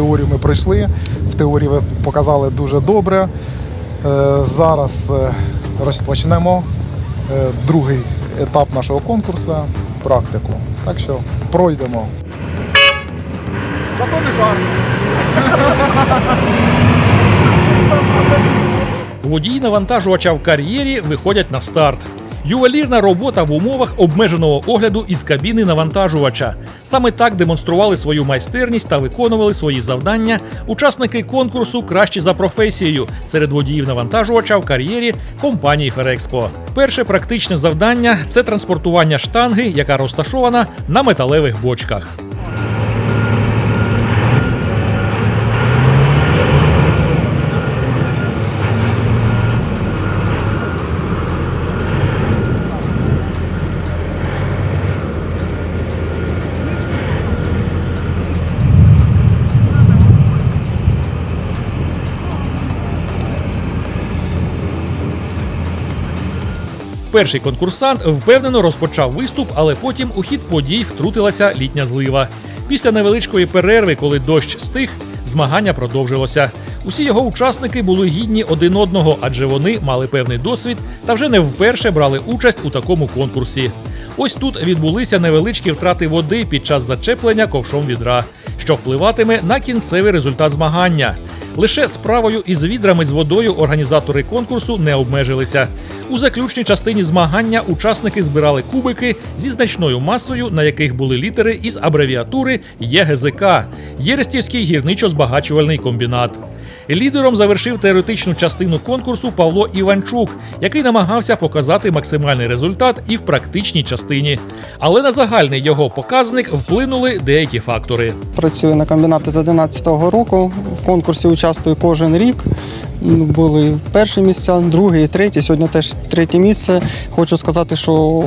теорію ми пройшли. В теорії ви показали дуже добре. Е, Зараз е, розпочнемо е, другий етап нашого конкурсу практику. Так що пройдемо. Зато не жарко. Водії навантажувача в кар'єрі виходять на старт. Ювелірна робота в умовах обмеженого огляду із кабіни навантажувача. Саме так демонстрували свою майстерність та виконували свої завдання учасники конкурсу Кращі за професією серед водіїв навантажувача в кар'єрі компанії Ферекспо. Перше практичне завдання це транспортування штанги, яка розташована на металевих бочках. Перший конкурсант впевнено розпочав виступ, але потім у хід подій втрутилася літня злива. Після невеличкої перерви, коли дощ стих, змагання продовжилося. Усі його учасники були гідні один одного, адже вони мали певний досвід та вже не вперше брали участь у такому конкурсі. Ось тут відбулися невеличкі втрати води під час зачеплення ковшом відра, що впливатиме на кінцевий результат змагання. Лише справою із відрами з водою організатори конкурсу не обмежилися. У заключній частині змагання учасники збирали кубики зі значною масою, на яких були літери із абревіатури ЄГЗК Єрестівський гірничо-збагачувальний комбінат. Лідером завершив теоретичну частину конкурсу Павло Іванчук, який намагався показати максимальний результат і в практичній частині. Але на загальний його показник вплинули деякі фактори. Працюю на комбінаті з 11-го року. В конкурсі участвую кожен рік. Були перші місця, друге і третє. Сьогодні теж третє місце. Хочу сказати, що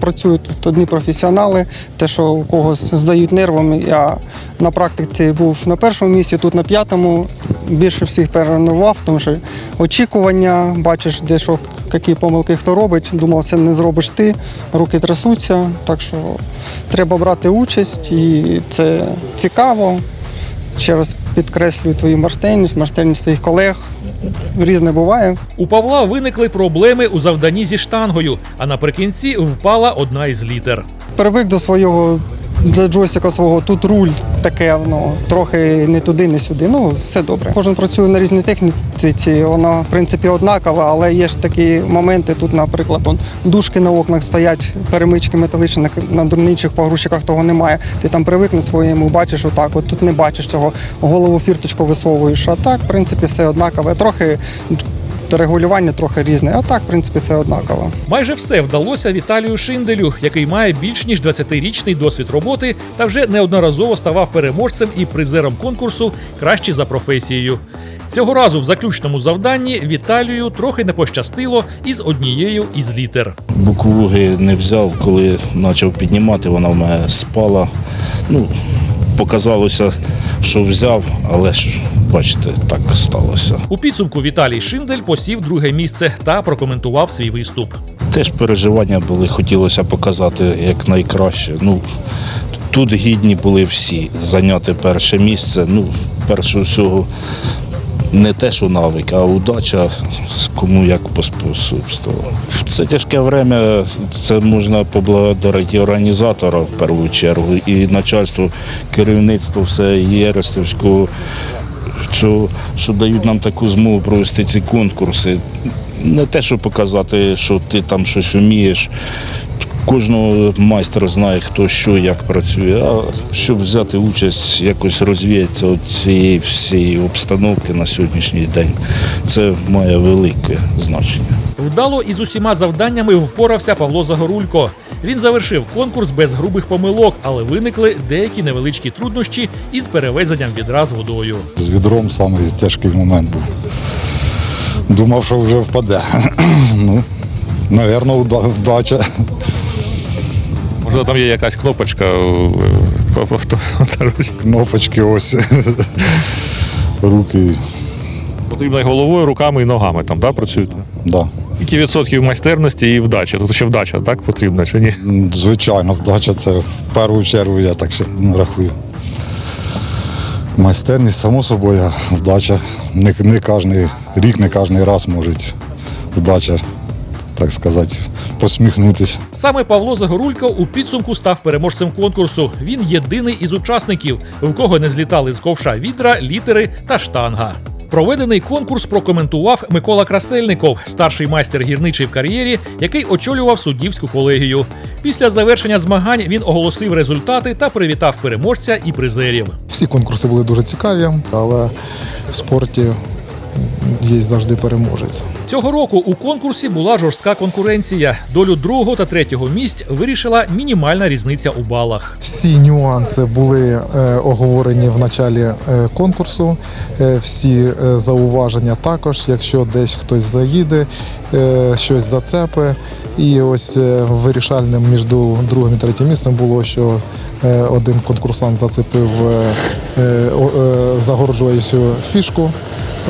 працюють тут одні професіонали. Те, що когось здають нервами. Я на практиці був на першому місці, тут на п'ятому. Більше всіх перенував, тому що очікування, бачиш, де що, які помилки хто робить. Думав, це не зробиш ти, руки трясуться. Так що треба брати участь, і це цікаво. Ще раз підкреслюю твою майстерність, майстерність твоїх колег. Різне буває. У Павла виникли проблеми у завданні зі штангою, а наприкінці впала одна із літер. Привик до свого до джойстика свого тут руль таке, ну трохи не туди, не сюди. Ну все добре. Кожен працює на різній техніці, вона в принципі однакова, але є ж такі моменти. Тут, наприклад, он, дужки на окнах стоять, перемички металічні, на, інших погрузчиках того немає. Ти там привик на своєму, бачиш отак. От тут не бачиш цього, голову фірточку висовуєш. А так, в принципі, все однакове. Трохи регулювання трохи різне, а так, в принципі, все однаково. Майже все вдалося Віталію Шинделю, який має більш ніж 20-річний досвід роботи та вже неодноразово ставав переможцем і призером конкурсу Кращі за професією. Цього разу в заключному завданні Віталію трохи не пощастило із однією із літер. Букву Г не взяв, коли почав піднімати, вона в мене спала. Ну, показалося, що взяв, але ж бачите, так сталося. У підсумку Віталій Шиндель посів друге місце та прокоментував свій виступ. Теж переживання були, хотілося показати як найкраще. Ну, тут гідні були всі зайняти перше місце. Ну, перше всього, не те, що навик, а удача, кому як поспособствувала. Це тяжке время, це можна поблагодарити організатора в першу чергу і начальство, керівництво все Єрестівського, цього, що дають нам таку змогу провести ці конкурси. Не те, щоб показати, що ти там щось вмієш. Кожного майстра знає, хто що, як працює, а щоб взяти участь, якось розвіятися від цієї всієї обстановки на сьогоднішній день, це має велике значення. Вдало із усіма завданнями впорався Павло Загорулько. Він завершив конкурс без грубих помилок, але виникли деякі невеличкі труднощі із перевезенням відра з водою. З відром самий тяжкий момент був. Думав, що вже впаде. ну, навірно, уда- вдача. Можливо, там є якась кнопочка е. Кнопочки ось. Руки. Потрібно і головою, руками і ногами там, да, працюєте? Да. Скільки відсотків майстерності і вдачі? Тут ще вдача, так, потрібна чи ні? Звичайно, вдача це в першу чергу, я так ще не рахую. Майстерність, само собою, вдача. Не, не кожен рік, не кожен раз може вдача, так сказати, посміхнутися. Саме Павло Загорулько у підсумку став переможцем конкурсу. Він єдиний із учасників, в кого не злітали з ковша відра, літери та штанга. Проведений конкурс прокоментував Микола Красельников, старший майстер гірничий в кар'єрі, який очолював суддівську колегію. Після завершення змагань він оголосив результати та привітав переможця і призерів. Всі конкурси були дуже цікаві, але в спорті є завжди переможець. Цього року у конкурсі була жорстка конкуренція. Долю другого та третього місць вирішила мінімальна різниця у балах. Всі нюанси були е, оговорені в началі е, конкурсу. Е, всі зауваження також, якщо десь хтось заїде, щось зацепи. І ось вирішальним між другим і третім місцем було, що один конкурсант зацепив загороджуючу фішку.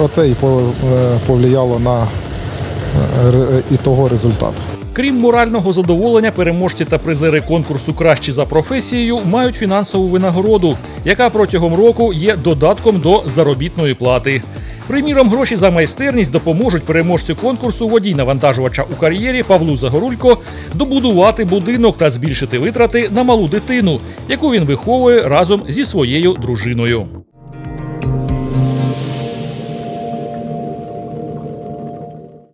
Оце і по- е, повлияло на е, ре- ітого результату. Крім морального задоволення, переможці та призери конкурсу Кращі за професією мають фінансову винагороду, яка протягом року є додатком до заробітної плати. Приміром, гроші за майстерність допоможуть переможцю конкурсу водій навантажувача у кар'єрі Павлу Загорулько добудувати будинок та збільшити витрати на малу дитину, яку він виховує разом зі своєю дружиною.